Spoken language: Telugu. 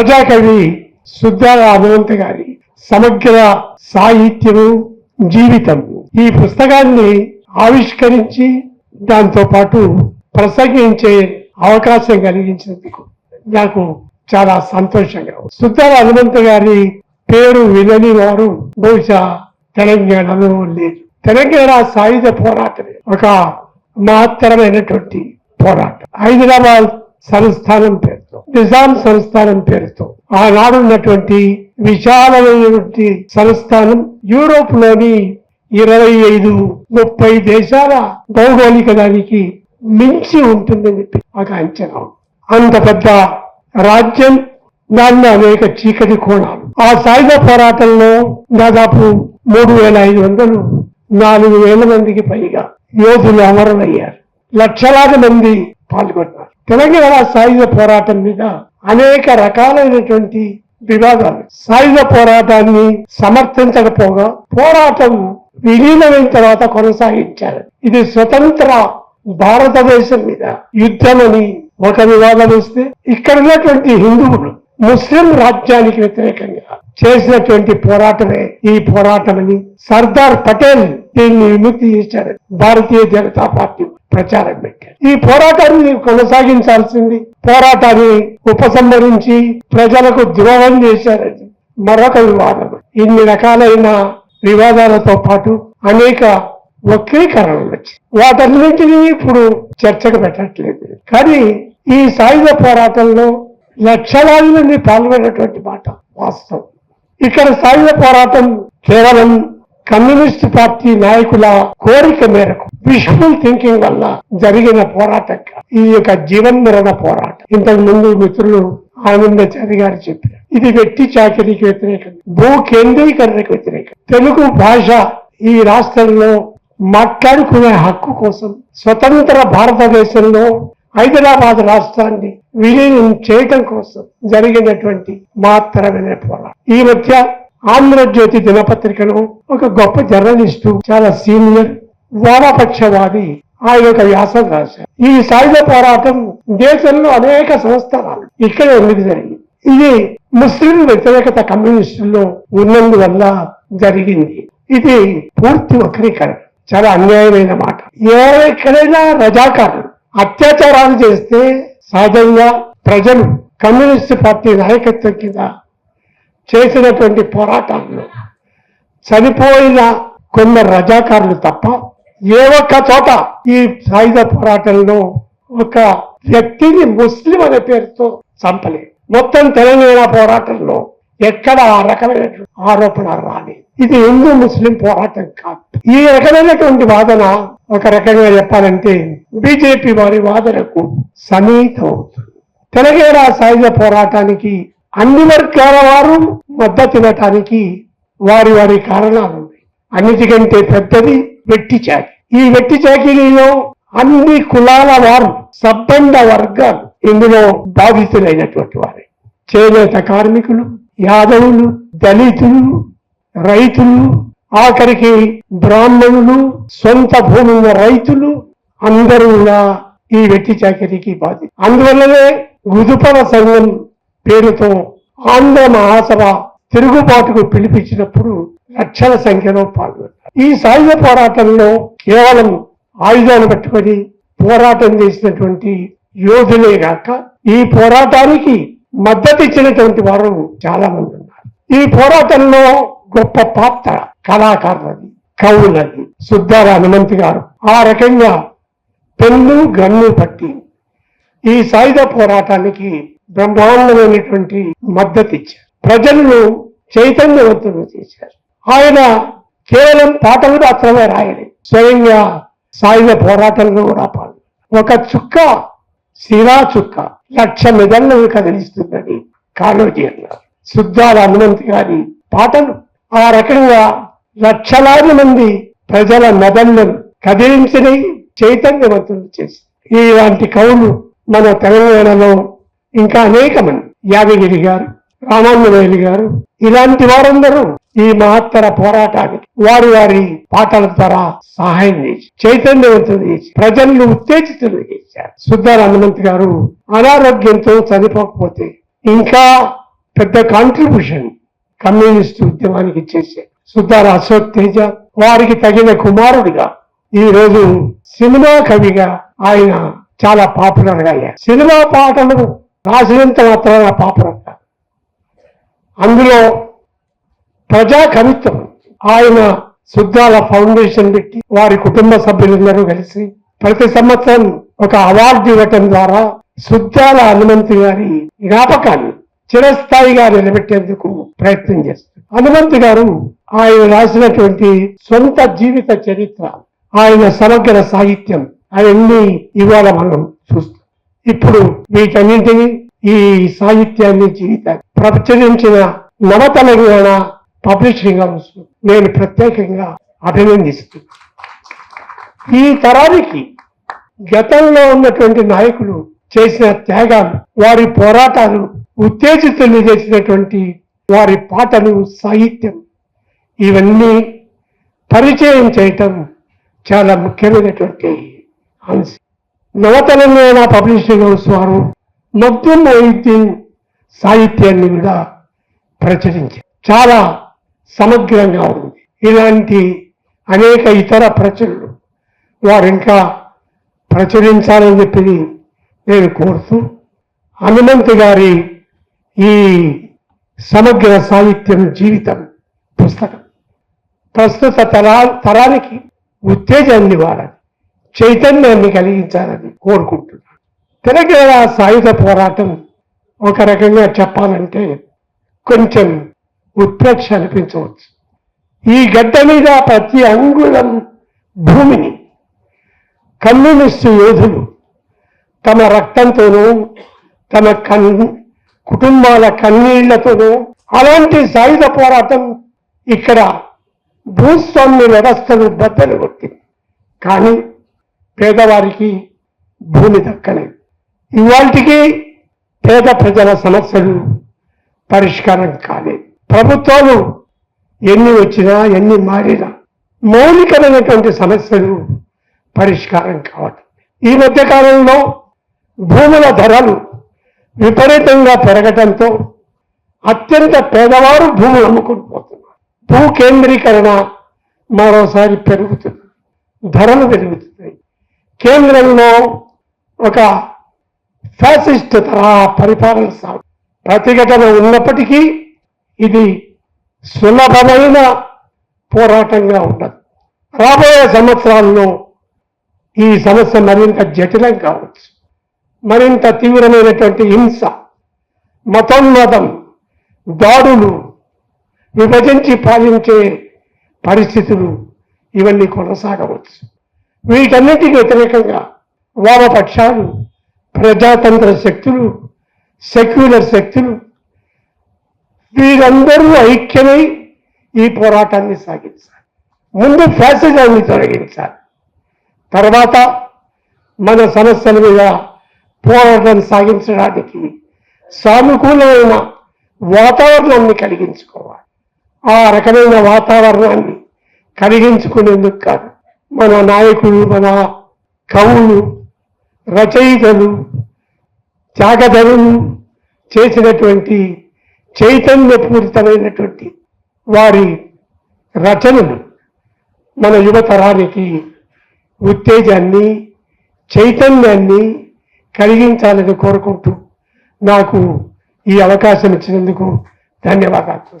ప్రజాకవి సుద్దాల హనుమంత గారి సమగ్ర సాహిత్యము జీవితము. ఈ పుస్తకాన్ని ఆవిష్కరించి దాంతో పాటు ప్రసంగించే అవకాశం కలిగించినందుకు నాకు చాలా సంతోషంగా ఉంది. సుద్దాల హనుమంత గారి పేరు వినని వారు బహుశా తెలంగాణలో లేదు తెలంగాణ సాయుధ పోరాటం ఒక మహత్తరమైనటువంటి పోరాటం. హైదరాబాద్ సంస్థానం నిజాం సంస్థానం పేరుతో. ఆనాడు ఉన్నటువంటి విశాలమైనటువంటి సంస్థానం యూరోప్లోని ఇరవై ఐదు ముప్పై దేశాల భౌగోళిక దానికి మించి ఉంటుందని చెప్పి ఒక అంచనా అంత పెద్ద రాజ్యం దాన్ని అనేక చీకటి కోణాలు. ఆ సాయుధ పోరాటంలో దాదాపు మూడు వేల ఐదు వందలు నాలుగు వేల మందికి పైగా యోధులు అమరులయ్యారు. లక్షలాది మంది పాల్గొన్నారు. తెలంగాణ సాయుధ పోరాటం మీద అనేక రకాలైనటువంటి వివాదాలు. సాయుధ పోరాటాన్ని సమర్థించకపోగా పోరాటం విలీనమైన తర్వాత కొనసాగించారు. ఇది స్వతంత్ర భారతదేశం మీద యుద్ధమని ఒక వివాదం వస్తే ఇక్కడ ఉన్నటువంటి హిందువులు ముస్లిం రాజ్యానికి వ్యతిరేకంగా చేసినటువంటి పోరాటమే ఈ పోరాటమని సర్దార్ పటేల్ దీన్ని విముక్తి చేశాడు. భారతీయ జనతా పార్టీ ప్రచారం పెట్టారు ఈ పోరాటాన్ని కొనసాగించాల్సింది పోరాటాన్ని ఉపసంహరించి ప్రజలకు ద్రోహం చేశారని మరొక వివాదం. ఇన్ని రకాలైన వివాదాలతో పాటు అనేక వక్రీకరణలు వచ్చి వాటన్నింటినీ ఇప్పుడు చర్చకు పెట్టట్లేదు. కానీ ఈ సాయుధ పోరాటంలో లక్షలాది మంది పాల్గొన్నటువంటి మాట వాస్తవం. ఇక్కడ సాయుధ పోరాటం కేవలం కమ్యూనిస్ట్ పార్టీ నాయకుల కోరిక మేరకు విష్ఫుల్ థింకింగ్ వల్ల జరిగిన పోరాటం ఈ యొక్క జీవన్ జీవన్మరణ పోరాటం. ఇంతకు ముందు మిత్రులు ఆనందాచారి గారు చెప్పారు. ఇది వ్యక్తి చాకరీకి వ్యతిరేకం భూ కేంద్రీకరణకు వ్యతిరేకం. తెలుగు భాష ఈ రాష్ట్రంలో మాట్లాడుకునే హక్కు కోసం స్వతంత్ర భారతదేశంలో హైదరాబాద్ రాష్ట్రాన్ని విలీనం చేయటం కోసం జరిగినటువంటి మాత్రమే పోరాటం. ఈ మధ్య ఆంధ్రజ్యోతి దినపత్రికలో ఒక గొప్ప జర్నలిస్టు చాలా సీనియర్ వామపక్షవాది ఆయన ఒక వ్యాసం రాశారు. ఈ సాయుధ పోరాటం దేశంలో అనేక సంవత్సరాలు ఇక్కడ ఎందుకు జరిగింది. ఇది ముస్లిం వ్యతిరేకత కమ్యూనిస్టుల్లో ఉన్నందువల్ల జరిగింది. ఇది పూర్తి వక్రీకరణ చాలా అన్యాయమైన మాట. ఎక్కడైనా రజాకారులు అత్యాచారాలు చేస్తే సహజంగా ప్రజలు కమ్యూనిస్ట్ పార్టీ నాయకత్వం కింద చేసినటువంటి పోరాటాల్లో చనిపోయిన కొందరు రజాకారులు తప్ప ఏ ఒక్క చోట ఈ సాయుధ పోరాటంలో ఒక వ్యక్తిని ముస్లిం అనే పేరుతో చంపలే మొత్తం తెలంగాణ పోరాటంలో ఎక్కడ ఆ రకమైనటువంటి ఆరోపణ రాని ఇది హిందూ ముస్లిం పోరాటం కాదు. ఈ రకమైనటువంటి వాదన ఒక రకంగా చెప్పాలంటే బీజేపీ వారి వాదనకు సమీతం అవుతుంది. తెలంగాణ సాయుధ పోరాటానికి అన్ని వర్గాల వారు మద్దతు తినటానికి వారి వారి కారణాలు ఉన్నాయి. అన్నిటికంటే పెద్దది వెట్టి చాకి. ఈ వెట్టి చాకిరీలో అన్ని కులాల వారు సబ్బండ వర్గాలు ఇందులో బాధితులైనటువంటి వారే. చేనేత కార్మికులు యాదవులు దళితులు రైతులు ఆఖరికి బ్రాహ్మణులు సొంత భూమి ఉన్న రైతులు అందరూ ఈ వెట్టి చాకరీకి బాధి అందువల్లనే గుదుపల సంఘం పేరుతో ఆంధ్ర మహాసభ తిరుగుబాటుకు పిలిపించినప్పుడు లక్షల సంఖ్యలో పాల్గొన్నారు. ఈ సాయుధ పోరాటంలో కేవలం ఆయుధాలు పట్టుకొని పోరాటం చేసినటువంటి యోధులే గాక ఈ పోరాటానికి మద్దతు ఇచ్చినటువంటి వారు చాలా మంది ఉన్నారు. ఈ పోరాటంలో గొప్ప పాత్ర కళాకారులది కవులది సుద్దాల హనుమంతి గారు. ఆ రకంగా పెన్ను గన్ను పట్టి ఈ సాయుధ పోరాటానికి బ్రహ్మాండమైనటువంటి మద్దతు ఇచ్చారు. ప్రజలను చైతన్యవంతులు చేశారు. ఆయన కేవలం పాటలు మాత్రమే రాయలేదు. స్వయంగా సాయుధ పోరాటంలో కూడా పాల్గొన్నారు. ఒక చుక్క శిలా చుక్క లక్ష మెదళ్ళను కదిలిస్తుందని కాళోజీ అన్నారు. శుద్ధాల హనుమంతి గారి పాటలు ఆ రకంగా లక్షలాది మంది ప్రజల మెదళ్ళను కదిలించని చైతన్యవంతులు చేసి ఇలాంటి కవులు మన తెలంగాణలో ఇంకా అనేక మంది యాదగిరి గారు రామాంజనేయులు గారు ఇలాంటి వారందరూ ఈ మహత్తర పోరాటానికి వారి వారి పాటల ద్వారా సహాయం చేసి చైతన్యవంతులు చేసి ప్రజలను ఉత్తేజితులు చేశారు. సుద్దాల హనుమంత్ గారు అనారోగ్యంతో చనిపోకపోతే ఇంకా పెద్ద కాంట్రిబ్యూషన్ కమ్యూనిస్ట్ ఉద్యమానికి చేసే సుద్దాల అశోక్ తేజ వారికి తగిన కుమారుడిగా ఈ రోజు సినిమా కవిగా ఆయన చాలా పాపులర్గా అయ్యారు. సినిమా పాటలు రాసినంత మాత్రాన పాపులర్ అందులో ప్రజా కవిత్వం ఆయన సుద్దాల ఫౌండేషన్ పెట్టి వారి కుటుంబ సభ్యులందరూ కలిసి ప్రతి సంవత్సరం ఒక అవార్డు ఇవ్వటం ద్వారా శుద్ధాల హనుమంతు గారి జ్ఞాపకాన్ని చిరస్థాయిగా నిలబెట్టేందుకు ప్రయత్నం చేస్తారు. హనుమంతు గారు ఆయన రాసినటువంటి సొంత జీవిత చరిత్ర ఆయన సమగ్ర సాహిత్యం అవన్నీ ఇవాళ మనం చూస్తాం ఇప్పుడు వీటన్నింటినీ ఈ సాహిత్యాన్ని జీవితాన్ని ప్రచురించిన నవ తెలంగాణ పబ్లిషింగ్ హౌస్ నేను ప్రత్యేకంగా అభినందిస్తూ ఈ తరానికి గతంలో ఉన్నటువంటి నాయకులు చేసిన త్యాగాలు వారి పోరాటాలు ఉత్తేజితులు చేసినటువంటి వారి పాటలు సాహిత్యం ఇవన్నీ పరిచయం చేయటం చాలా ముఖ్యమైనటువంటి అంశం. నవతెలంగాణ పబ్లిషింగ్ హౌస్ వారు మొత్తం మొయిద్దీన్ సాహిత్యాన్ని కూడా ప్రచురించారు. చాలా సమగ్రంగా ఉంది. ఇలాంటి అనేక ఇతర ప్రచురణలు వారు ఇంకా ప్రచురించాలని చెప్పి నేను కోరుతూ హనుమంతు గారి ఈ సమగ్ర సాహిత్యం జీవితం పుస్తకం. ప్రస్తుత తరా తరానికి ఉత్తేజాన్ని వాడాలి చైతన్యాన్ని కలిగించాలని కోరుకుంటున్నాను. తెలంగాణ సాయుధ పోరాటం ఒక రకంగా చెప్పాలంటే కొంచెం ఉత్ప్రేక్ష అనిపించవచ్చు. ఈ గడ్డ మీద ప్రతి అంగుళం భూమిని కమ్యూనిస్టు యోధులు తమ రక్తంతోనూ తమ కన్ కుటుంబాల కన్నీళ్ళతోనూ అలాంటి సాయుధ పోరాటం ఇక్కడ భూస్వామ్య వ్యవస్థను బద్దలు కొట్టింది. కానీ పేదవారికి భూమి దక్కలేదు. ఇవాళకి పేద ప్రజల సమస్యలు పరిష్కారం కాలేదు. ప్రభుత్వాలు ఎన్ని వచ్చినా ఎన్ని మారినా మౌలికమైనటువంటి సమస్యలు పరిష్కారం కావటం ఈ మధ్య కాలంలో భూముల ధరలు విపరీతంగా పెరగటంతో అత్యంత పేదవారు భూములు అమ్ముకుని పోతున్నారు. భూ కేంద్రీకరణ మరోసారి పెరుగుతుంది. ధరలు పెరుగుతుంది. కేంద్రంలో ఒక ఫ్యాసిస్ట్ తరహా పరిపాలన సాగు. ప్రతిఘటన ఉన్నప్పటికీ ఇది సులభమైన పోరాటంగా ఉండదు రాబోయే సంవత్సరాల్లో ఈ సమస్య మరింత జటిలం కావచ్చు మరింత తీవ్రమైనటువంటి హింస మతోన్మతం దాడులు విభజించి పాలించే పరిస్థితులు ఇవన్నీ కొనసాగవచ్చు. వీటన్నిటికి వ్యతిరేకంగా వామపక్షాలు ప్రజాతంత్ర శక్తులు సెక్యులర్ శక్తులు వీరందరూ ఐక్యమై ఈ పోరాటాన్ని సాగించాలి. ముందు ఫ్యాసిజాన్ని తొలగించాలి. తర్వాత మన సమస్యల మీద పోరాటం సాగించడానికి సానుకూలమైన వాతావరణాన్ని కలిగించుకోవాలి. ఆ రకమైన వాతావరణాన్ని కలిగించుకునేందుకు కాదు మన నాయకులు మన కవులు రచయితలు త్యాగధరులు చేసినటువంటి చైతన్యపూరితమైనటువంటి వారి రచనలు మన యువతరానికి ఉత్తేజాన్ని చైతన్యాన్ని కలిగించాలని కోరుకుంటూ నాకు ఈ అవకాశం ఇచ్చినందుకు ధన్యవాదాలు.